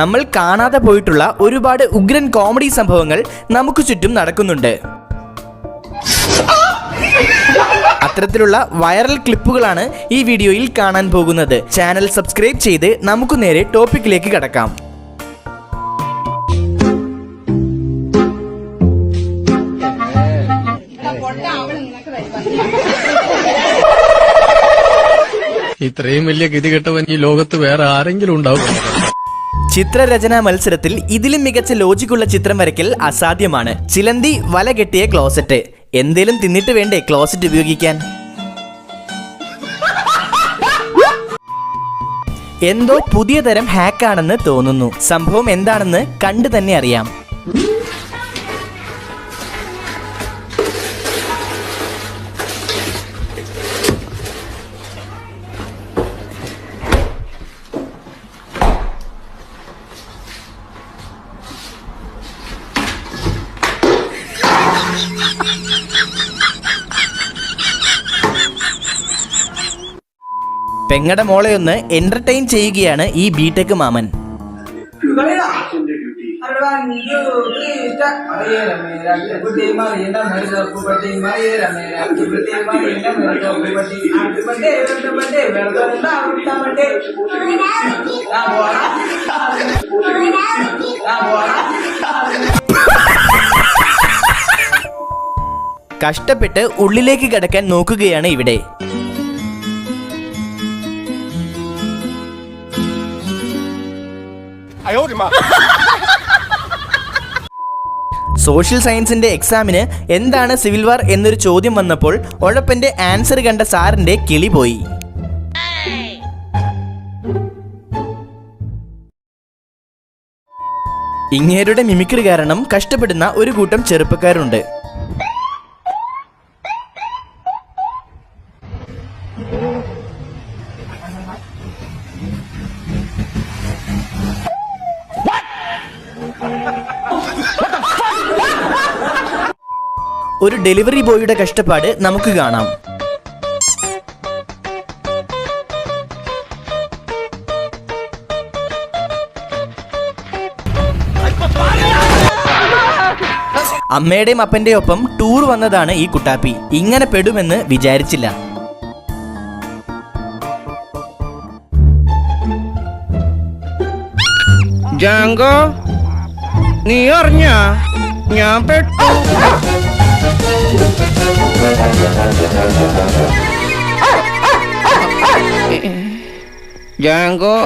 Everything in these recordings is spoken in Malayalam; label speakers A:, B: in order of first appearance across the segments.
A: നമ്മൾ കാണാതെ പോയിട്ടുള്ള ഒരുപാട് ഉഗ്രൻ കോമഡി സംഭവങ്ങൾ നമുക്ക് ചുറ്റും നടക്കുന്നുണ്ട്. അത്തരത്തിലുള്ള വൈറൽ ക്ലിപ്പുകളാണ് ഈ വീഡിയോയിൽ കാണാൻ പോകുന്നത്. ചാനൽ സബ്സ്ക്രൈബ് ചെയ്ത് നമുക്ക് നേരെ ടോപ്പിക്കിലേക്ക് കടക്കാം.
B: ഇത്രയും വലിയ ഗതികെട്ടവൻ ഈ ലോകത്ത് വേറെ ആരെങ്കിലും ഉണ്ടാവും?
A: ചിത്രരചനാ മത്സരത്തിൽ ഇതിലും മികച്ച ലോജിക്കുള്ള ചിത്രം വരയ്ക്കൽ അസാധ്യമാണ്. ചിലന്തി വല കെട്ടിയ ക്ലോസറ്റ്. എന്തേലും തിന്നിട്ട് വേണ്ടേ ക്ലോസറ്റ് ഉപയോഗിക്കാൻ? എന്തോ പുതിയ തരം ഹാക്കാണെന്ന് തോന്നുന്നു. സംഭവം എന്താണെന്ന് കണ്ടു തന്നെ അറിയാം. പെങ്ങടെ മോളെ ഒന്ന് എന്റർടൈൻ ചെയ്യുകയാണ് ഈ ബിടെക് മാമൻ. കഷ്ടപ്പെട്ട് ഉള്ളിലേക്ക് കിടക്കാൻ നോക്കുകയാണ് ഇവിടെ. സോഷ്യൽ സയൻസിന്റെ എക്സാമിന് എന്താണ് സിവിൽ വാർ എന്നൊരു ചോദ്യം വന്നപ്പോൾ ഉഴപ്പന്റെ ആൻസർ കണ്ട സാറിന്റെ കിളി പോയി. ഇങ്ങേരുടെ മിമിക്രി കാരണം കഷ്ടപ്പെടുന്ന ഒരു കൂട്ടം ചെറുപ്പക്കാരുണ്ട്. ഒരു ഡെലിവറി ബോയിയുടെ കഷ്ടപ്പാട് നമുക്ക് കാണാം. അമ്മയുടെയും അപ്പന്റെയും ഒപ്പം ടൂർ വന്നതാണ് ഈ കുട്ടാപ്പി. ഇങ്ങനെ പെടുമെന്ന് വിചാരിച്ചില്ല.
C: ജാങ്കോ? നീ അറിഞ്ഞ ഞാൻ പെട്ടു. ജാങ്കോ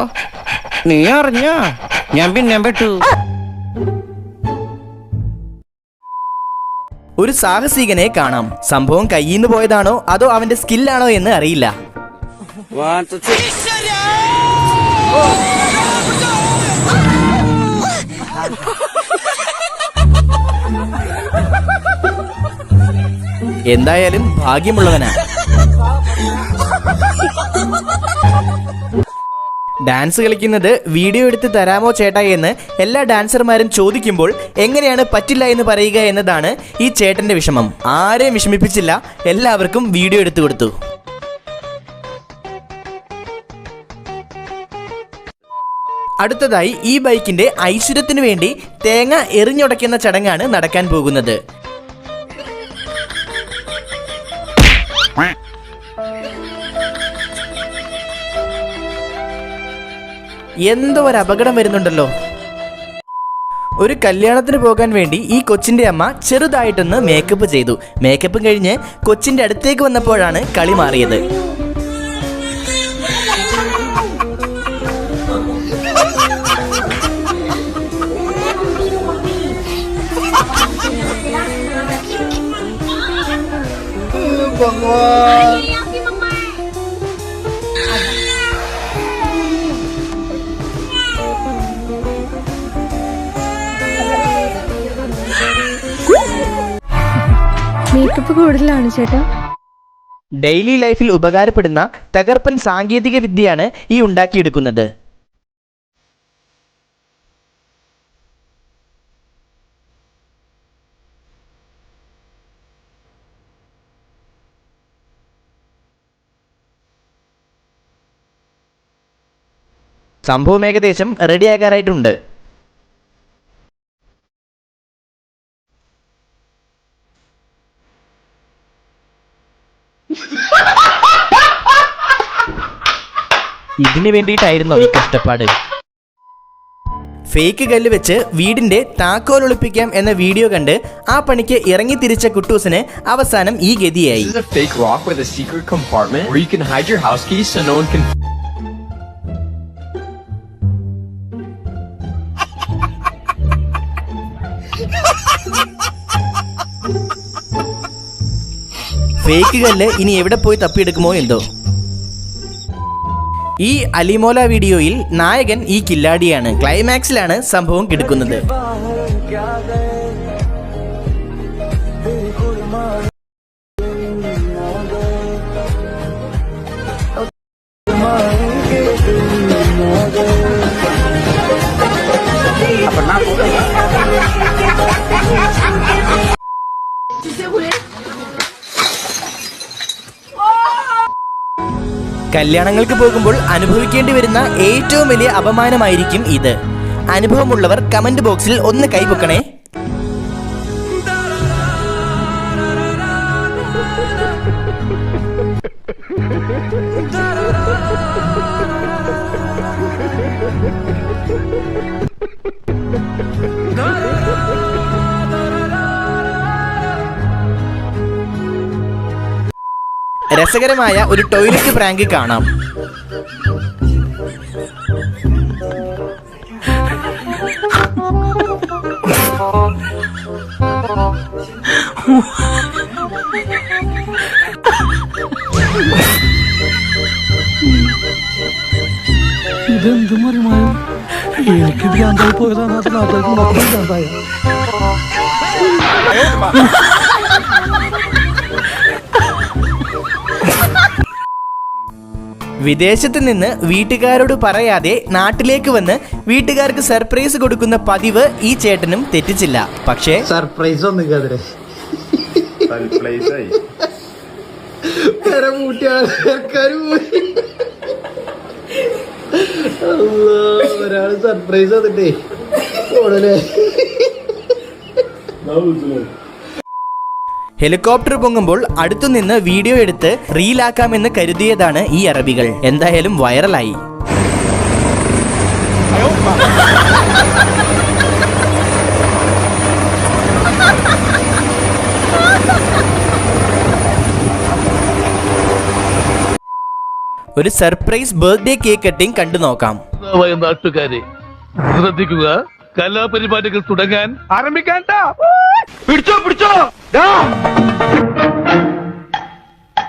C: നീ അറിഞ്ഞ ഞാൻ പിന്നെ പെട്ടു.
A: ഒരു സാഹസികനെ കാണാം. സംഭവം കയ്യിന്ന് പോയതാണോ അതോ അവന്റെ സ്കില്ലാണോ എന്ന് അറിയില്ല. എന്തായാലും ഭാഗ്യമുള്ളവനാ. ഡാൻസ് കളിക്കുന്നത് വീഡിയോ എടുത്ത് തരാമോ ചേട്ടാ എന്ന് എല്ലാ ഡാൻസർമാരും ചോദിക്കുമ്പോൾ എങ്ങനെയാണ് പറ്റില്ല എന്ന് പറയുക എന്നതാണ് ഈ ചേട്ടന്റെ വിഷമം. ആരെയും വിഷമിപ്പിച്ചില്ല എല്ലാവർക്കും വീഡിയോ എടുത്തു കൊടുത്തു. അടുത്തതായി ഈ ബൈക്കിന്റെ ഐശ്വര്യത്തിനു വേണ്ടി തേങ്ങ എറിഞ്ഞുടയ്ക്കുന്ന ചടങ്ങാണ് നടക്കാൻ പോകുന്നത്. എന്തോ ഒരു അപകടം വരുന്നുണ്ടല്ലോ? ഒരു കല്യാണത്തിന് പോകാൻ വേണ്ടി ഈ കൊച്ചിന്റെ അമ്മ ചെറുതായിട്ടൊന്ന് മേക്കപ്പ് ചെയ്തു. മേക്കപ്പ് കഴിഞ്ഞ് കൊച്ചിന്റെ അടുത്തേക്ക് വന്നപ്പോഴാണ് കളി മാറിയത്.
D: മേക്കപ്പ് കൂടുതലാണ് ചേട്ടാ.
A: ഡെയിലി ലൈഫിൽ ഉപകാരപ്പെടുന്ന തകർപ്പൻ സാങ്കേതിക വിദ്യയാണ് ഈ ഉണ്ടാക്കിയെടുക്കുന്നത്. സംഭവം ഏകദേശം റെഡിയാക്കാറായിട്ടുണ്ട് ഇതിനു വേണ്ടിയിട്ടായിരുന്നു ഈ കഷ്ടപ്പാട്. ഫേക്ക് കല്ല് വെച്ച് വീടിന്റെ താക്കോൽ ഒളിപ്പിക്കാം എന്ന വീഡിയോ കണ്ട് ആ പണിക്ക് ഇറങ്ങി തിരിച്ച കുട്ടൂസിന് അവസാനം ഈ ഗതിയായി. ഫേക്ക് കല്ല് ഇനി എവിടെ പോയി തപ്പിയെടുക്കുമോ എന്തോ? ഈ അലിമോല വീഡിയോയിൽ നായകൻ ഈ കില്ലാടിയാണ്. ക്ലൈമാക്സിലാണ് സംഭവം കിടക്കുന്നത്. കല്യാണങ്ങൾക്ക് പോകുമ്പോൾ അനുഭവിക്കേണ്ടി വരുന്ന ഏറ്റവും വലിയ അപമാനമായിരിക്കും ഇത്. അനുഭവമുള്ളവർ കമന്റ് ബോക്സിൽ ഒന്ന് കൈപൊക്കണേ രസകരമായ ഒരു ടോയ്ലറ്റ് പ്രാങ്ക് കാണാം.
B: ഇതെന്ത് മറിമായോ എനിക്ക് ഭ്രാന്തായി പോയതാണ് അത് നാട്ടിലേക്ക് മൊത്തം ഭ്രാന്തായ
A: വിദേശത്ത് നിന്ന് വീട്ടുകാരോട് പറയാതെ നാട്ടിലേക്ക് വന്ന് വീട്ടുകാർക്ക് സർപ്രൈസ് കൊടുക്കുന്ന പതിവ് ഈ ചേട്ടനും തെറ്റിച്ചില്ല. പക്ഷേ
E: സർപ്രൈസ് ഒന്നും ഒരാൾ സർപ്രൈസ് വന്നിട്ടേ ഓടല്ലേ
A: ഹെലികോപ്റ്റർ പൊങ്ങുമ്പോൾ അടുത്തുനിന്ന് വീഡിയോ എടുത്ത് റീലാക്കാമെന്ന് കരുതിയതാണ് ഈ അറബികൾ. എന്തായാലും വൈറലായി. ഒരു സർപ്രൈസ് ബർത്ത്ഡേ കേക്ക് കട്ടിംഗ് കണ്ടു നോക്കാം.
F: ശ്രദ്ധിക്കുക. കലാപരിപാടികൾ തുടങ്ങാൻ ആരംഭിക്കാൻ പിടിച്ചോ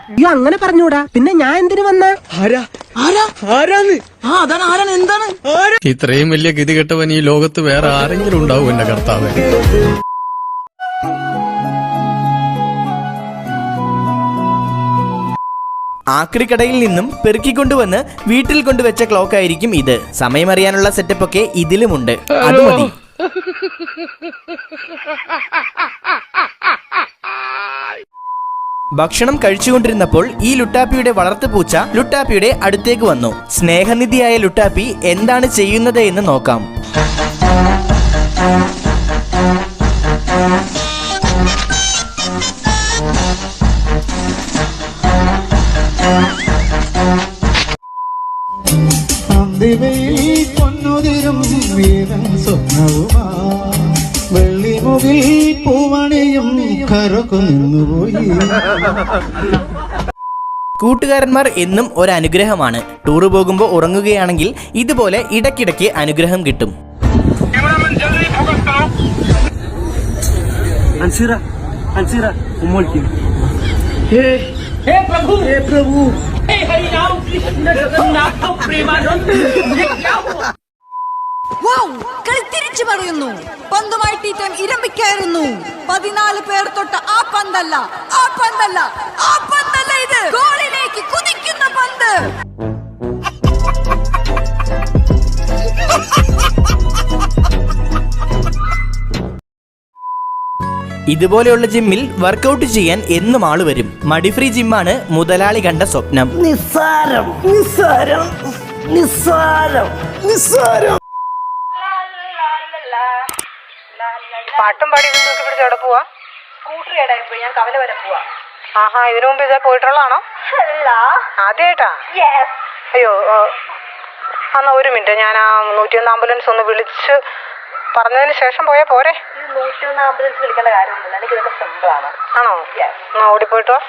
G: അയ്യോ അങ്ങനെ പറഞ്ഞൂടാ. പിന്നെ ഞാൻ എന്തിനു വന്ന?
B: ഇത്രയും വലിയ ഗതികെട്ടവൻ ഈ ലോകത്ത് വേറെ ആരെങ്കിലും ഉണ്ടാവും എന്റെ കർത്താവ്.
A: ആക്രിക്കടയിൽ നിന്നും പെറുക്കിക്കൊണ്ടുവന്ന് വീട്ടിൽ കൊണ്ടുവച്ച ക്ലോക്ക് ആയിരിക്കും ഇത്. സമയമറിയാനുള്ള സെറ്റപ്പ് ഒക്കെ ഇതിലുമുണ്ട്. അത് മതി. ഭക്ഷണം കഴിച്ചുകൊണ്ടിരുന്നപ്പോൾ ഈ ലുട്ടാപ്പിയുടെ വളർത്തുപൂച്ച ലുട്ടാപ്പിയുടെ അടുത്തേക്ക് വന്നു. സ്നേഹനിധിയായ ലുട്ടാപ്പി എന്താണ് ചെയ്യുന്നത് എന്ന് നോക്കാം. കൂട്ടുകാരന്മാർ എന്നും ഒരു അനുഗ്രഹമാണ് ടൂർ പോകുമ്പോൾ ഉറങ്ങുകയാണെങ്കിൽ ഇതുപോലെ ഇടയ്ക്കിടയ്ക്ക് അനുഗ്രഹം കിട്ടും.
H: കളി തിരിച്ചു പറയുന്നു. പന്തുമായി ടീറ്റം ഇരമ്പിക്കയറുന്നു ഇരമ്പിക്കായിരുന്നു പതിനാല് പേർ തൊട്ട ആ പന്തല്ല ആ പന്തല്ല ആ പന്തല്ല ഇത്. ഗോളിലേക്ക് കുതിക്കുന്ന പന്ത്.
A: ഇതുപോലെയുള്ള ജിമ്മിൽ വർക്കൗട്ട് ചെയ്യാൻ എന്നും ആൾ വരും. മടി ഫ്രീ ജിമ്മാണ് മുതലാളി കണ്ട സ്വപ്നം.
G: നിസ്സാരം നിസ്സാരം നിസ്സാരം നിസ്സാരം.
H: പാട്ടും പാടി ഇതും തൂക്കി പിടിച്ച് അവിടെ പോവാ? സ്കൂട്ടർ ഞാൻ കവല വരെ പോവാ. ആഹാ ഇതിനു മുമ്പ് ഇതേ പോയിട്ടുള്ളതാണോ? അല്ല. ആദ്യമായിട്ടാ അയ്യോ എന്നാ ഒരു മിനിറ്റ് ഞാൻ ആ നൂറ്റിയൊന്ന് ആംബുലൻസ് ഒന്ന് വിളിച്ച് പറഞ്ഞതിന് ശേഷം പോയാ പോരെ. നൂറ്റിയൊന്ന് ആംബുലൻസ് വിളിക്കേണ്ട കാര്യമൊന്നുമില്ല എനിക്ക് ഇതൊക്കെ സിമ്പിൾ ആണ്. ആണോ? എന്നാ ഓടിപ്പോയിട്ടോ വാ.